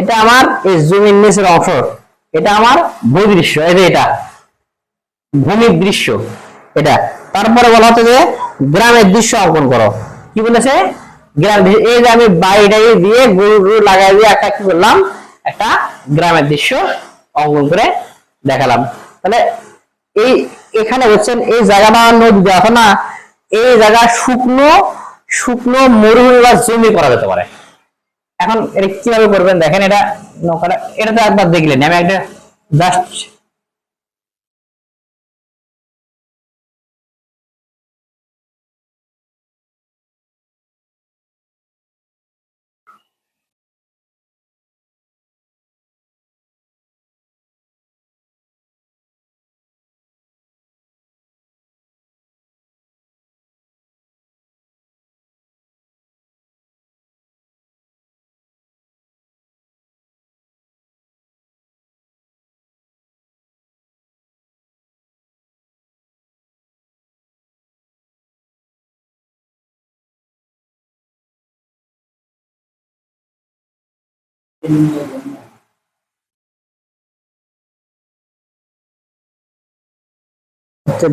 এটা আমার এই জমির নিচের অংশ। এটা আমার ভূদৃশ্য, এই যে এটা। ভূমির দৃশ্য, এটা। তারপরে বলা হচ্ছে যে গ্রামের দৃশ্য অঙ্কন করো। কি বলেছে? গ্রাম। এই যে আমি বাড়িটাই দিয়ে গরু গরু লাগাই দিয়ে একটা কি করলাম? একটা গ্রামের দৃশ্য অঙ্কন করে দেখালাম। তাহলে এই এখানে বলছেন, এই জায়গাটা নদী দেখো না? এই জায়গা শুকনো শুকনো মরুভূমি বা জমি করা যেতে পারে। এখন এটা কীভাবে করবেন দেখেন এটা নৌকাটা এটা তো একবার দেখলেন। আমি একটা জাস্ট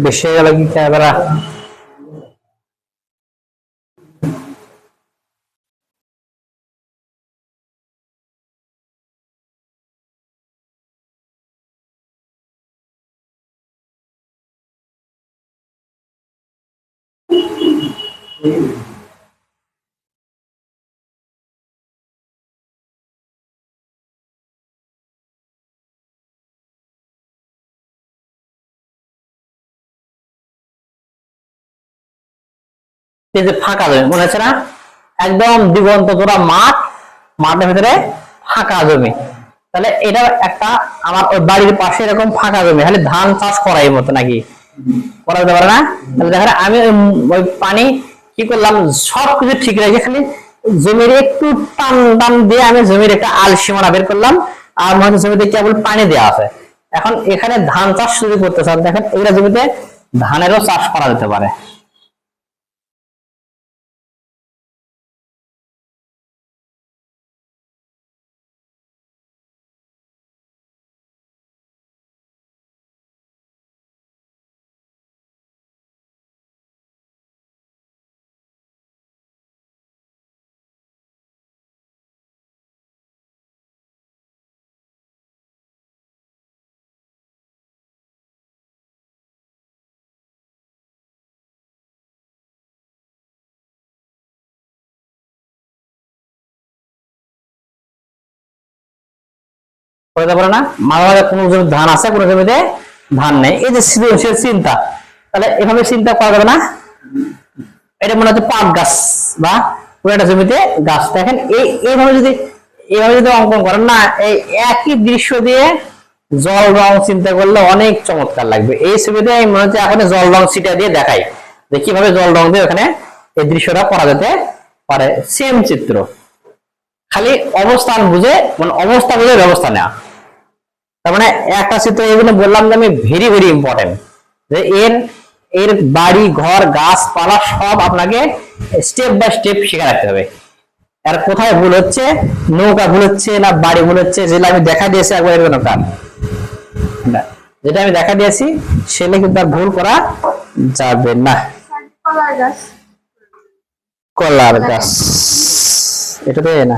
বেশি হয়ে গেল কি ক্যামেরা এই যে ফাঁকা জমি, মনে হচ্ছে না? একদম দিগন্ত তোরা মাঠ, মাঠের ভিতরে ফাঁকা জমি। তাহলে এটা একটা আমার ওই বাড়ির পাশে এরকম ফাঁকা জমি তাহলে ধান চাষ করাই মতো নাকি? করা যেতে পারে না? তাহলে আমি ওই পানি কি করলাম সব কিছু ঠিক রেখে খালি জমির একটু টান টান দিয়ে আমি জমির একটা আল সীমানা বের করলাম, আর মনে জমিতে কেবল পানি দেওয়া আছে। এখন এখানে ধান চাষ শুরু করতে চান, দেখেন এগুলা জমিতে ধানেরও চাষ করা যেতে পারে। করতে পারে না মাঝে মাঝে কোনো জমি ধান আছে, কোনো জমিতে ধান নেই। এই যে সৃজনশীল চিন্তা, তাহলে এভাবে চিন্তা করা যাবে না। এটা মনে হচ্ছে পাট গাছ বা কোনো একটা জমিতে গাছ। দেখেন, এই, এইভাবে যদি এইভাবে যদি অঙ্কন করেন না, এই একই দৃশ্য দিয়ে জল রং চিন্তা করলে অনেক চমৎকার লাগবে। এই ছবিতে আমি মনে হচ্ছে এখন জল রং সিটা দিয়ে দেখাই। যে কীভাবে জল রং দিয়ে ওখানে এই দৃশ্যটা করা যেতে পারে। সেম চিত্র। খালি অবস্থান বুঝে মানে অবস্থা বুঝে ব্যবস্থা নেওয়া। তার মানে একটা চিত্র এই জন্য বললাম যে আমি ভেরি ভেরি ইম্পর্টেন্ট যে এর এর বাড়ি, ঘর, গাছপালা সব আপনাকে স্টেপ বাই স্টেপ শিখে রাখতে হবে। আর কোথায় ভুল হচ্ছে? নৌকা ভুল হচ্ছে না বাড়ি ভুল হচ্ছে? যেটা আমি দেখা দিয়েছি, একবার এর কার যেটা আমি দেখা দিয়েছি সেটা কিন্তু আর ভুল করা যাবে না। কলার গাছ। এটা তো না।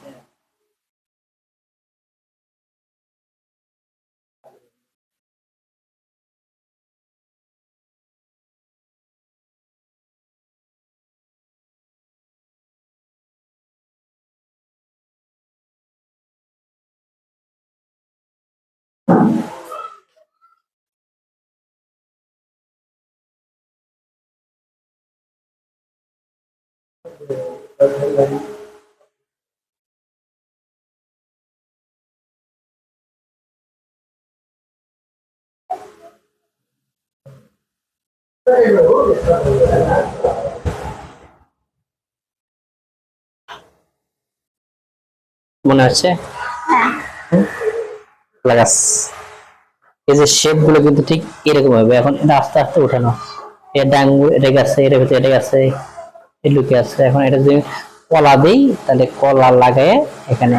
মনে আছে? হ্যাঁ। লাগাস এই যে শেপগুলো কিন্তু ঠিক এরকম হবে। এখন এটা আস্তে আস্তে উঠানো। এটা ডাঙ্গু, এটা গেছে এটা ভিতরে এটা গেছে এই লুকে আছে। এখন এটা যদি কলা দিই, তাহলে কলা লাগায় এখানে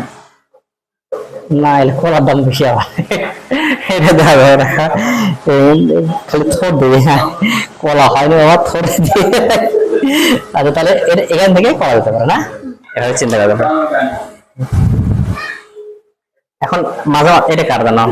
না, এলে কলার দাম বেশি আবার এটা যাবে না। খালি দিবি হ্যাঁ কলা হয়নি বাবা, থোর দিয়ে। আচ্ছা তাহলে এটা এখান থেকে কলা দিতে পারে না? এভাবে চিন্তা করতে পারে এখন মাঝে এটা কার না